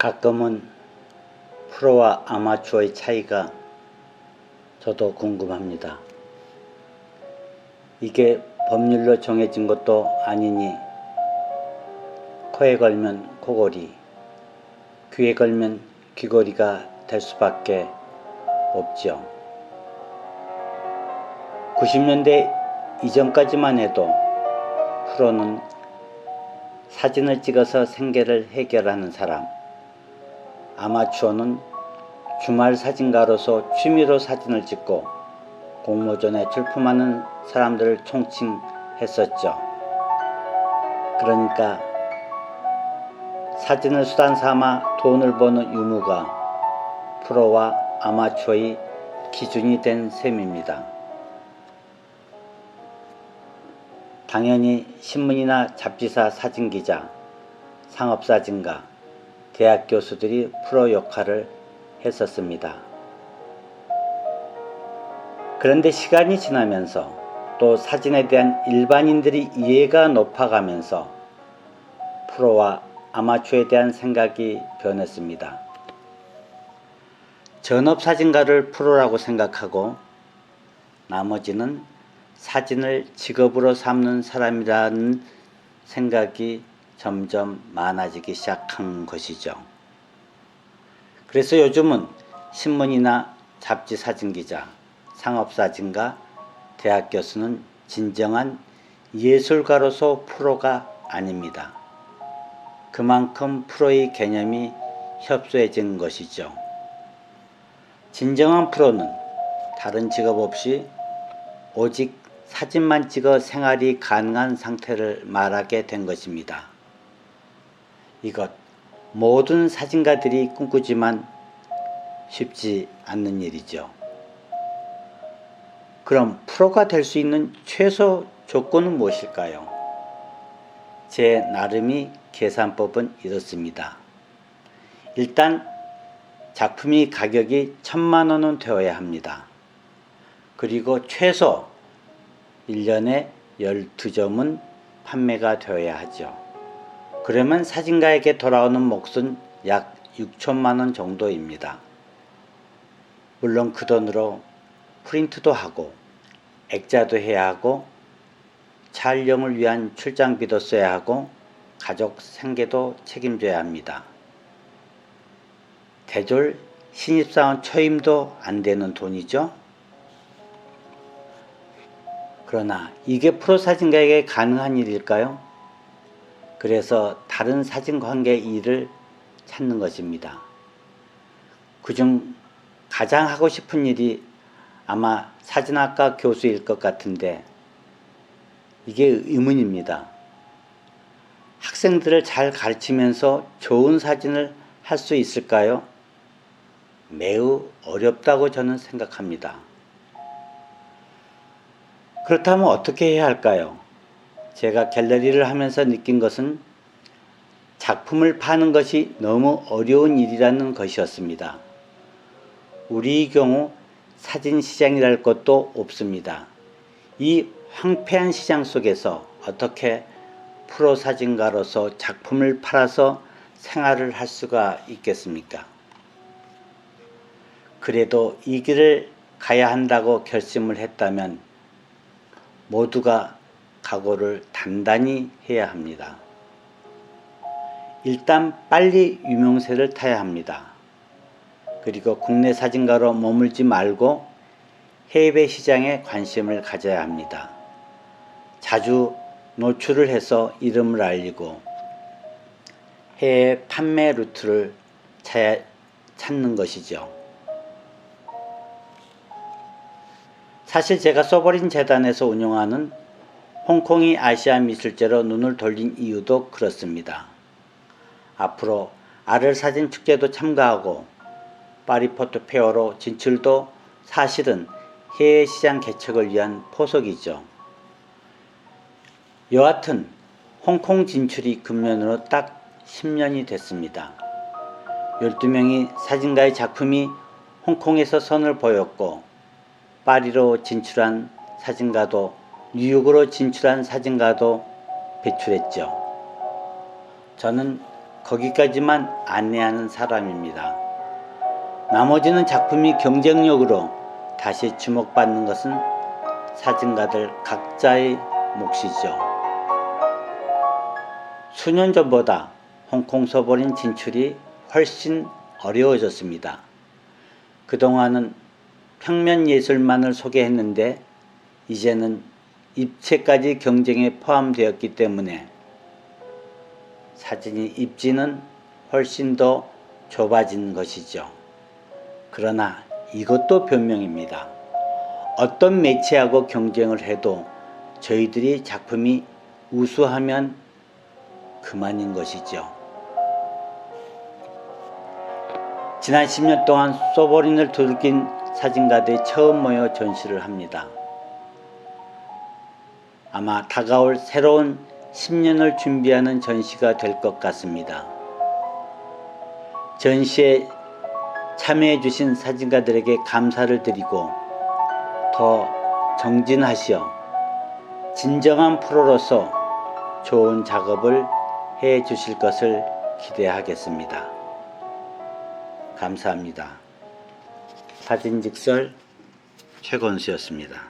가끔은 프로와 아마추어의 차이가 저도 궁금합니다. 이게 법률로 정해진 것도 아니니 코에 걸면 코골이, 귀에 걸면 귀걸이가 될 수밖에 없죠. 90년대 이전까지만 해도 프로는 사진을 찍어서 생계를 해결하는 사람, 아마추어는 주말 사진가로서 취미로 사진을 찍고 공모전에 출품하는 사람들을 총칭했었죠. 그러니까 사진을 수단 삼아 돈을 버는 유무가 프로와 아마추어의 기준이 된 셈입니다. 당연히 신문이나 잡지사 사진기자, 상업사진가, 대학 교수들이 프로 역할을 했었습니다. 그런데 시간이 지나면서 또 사진에 대한 일반인들의 이해가 높아가면서 프로와 아마추어에 대한 생각이 변했습니다. 전업 사진가를 프로라고 생각하고 나머지는 사진을 직업으로 삼는 사람이라는 생각이 점점 많아지기 시작한 것이죠. 그래서 요즘은 신문이나 잡지 사진 기자, 상업 사진가, 대학 교수는 진정한 예술가로서 프로가 아닙니다. 그만큼 프로의 개념이 협소해진 것이죠. 진정한 프로는 다른 직업 없이 오직 사진만 찍어 생활이 가능한 상태를 말하게 된 것입니다. 이것 모든 사진가들이 꿈꾸지만 쉽지 않는 일이죠. 그럼 프로가 될 수 있는 최소 조건은 무엇일까요? 제 나름의 계산법은 이렇습니다. 일단 작품이 가격이 천만 원은 되어야 합니다. 그리고 최소 1년에 12점은 판매가 되어야 하죠. 그러면 사진가에게 돌아오는 몫은 약 6천만 원 정도입니다. 물론 그 돈으로 프린트도 하고 액자도 해야 하고 촬영을 위한 출장비도 써야 하고 가족 생계도 책임져야 합니다. 대졸 신입사원 초임도 안 되는 돈이죠. 그러나 이게 프로 사진가에게 가능한 일일까요? 그래서 다른 사진 관계 일을 찾는 것입니다. 그중 가장 하고 싶은 일이 아마 사진학과 교수일 것 같은데 이게 의문입니다. 학생들을 잘 가르치면서 좋은 사진을 할 수 있을까요? 매우 어렵다고 저는 생각합니다. 그렇다면 어떻게 해야 할까요? 제가 갤러리를 하면서 느낀 것은 작품을 파는 것이 너무 어려운 일이라는 것이었습니다. 우리 경우 사진 시장이랄 것도 없습니다. 이 황폐한 시장 속에서 어떻게 프로 사진가로서 작품을 팔아서 생활을 할 수가 있겠습니까? 그래도 이 길을 가야 한다고 결심을 했다면 모두가 각오를 단단히 해야 합니다. 일단 빨리 유명세를 타야 합니다. 그리고 국내 사진가로 머물지 말고 해외 시장에 관심을 가져야 합니다. 자주 노출을 해서 이름을 알리고 해외 판매 루트를 찾는 것이죠. 사실 제가 써버린 재단에서 운영하는 홍콩이 아시아 미술제로 눈을 돌린 이유도 그렇습니다. 앞으로 아를 사진 축제도 참가하고 파리 포토페어로 진출도 사실은 해외 시장 개척을 위한 포석이죠. 여하튼 홍콩 진출이 금년으로 딱 10년이 됐습니다. 12명의 사진가의 작품이 홍콩에서 선을 보였고 파리로 진출한 사진가도 뉴욕으로 진출한 사진가도 배출했죠. 저는 거기까지만 안내하는 사람입니다. 나머지는 작품이 경쟁력으로 다시 주목받는 것은 사진가들 각자의 몫이죠. 수년 전보다 홍콩 소보린 진출이 훨씬 어려워졌습니다. 그동안은 평면 예술만을 소개했는데 이제는 입체까지 경쟁에 포함되었기 때문에 사진이 입지는 훨씬 더 좁아진 것이죠. 그러나 이것도 변명입니다. 어떤 매체하고 경쟁을 해도 저희들이 작품이 우수하면 그만인 것이죠. 지난 10년 동안 소보린을 두들긴 사진가들이 처음 모여 전시를 합니다. 아마 다가올 새로운 10년을 준비하는 전시가 될 것 같습니다. 전시에 참여해 주신 사진가들에게 감사를 드리고 더 정진하시어 진정한 프로로서 좋은 작업을 해 주실 것을 기대하겠습니다. 감사합니다. 사진직설 최건수였습니다.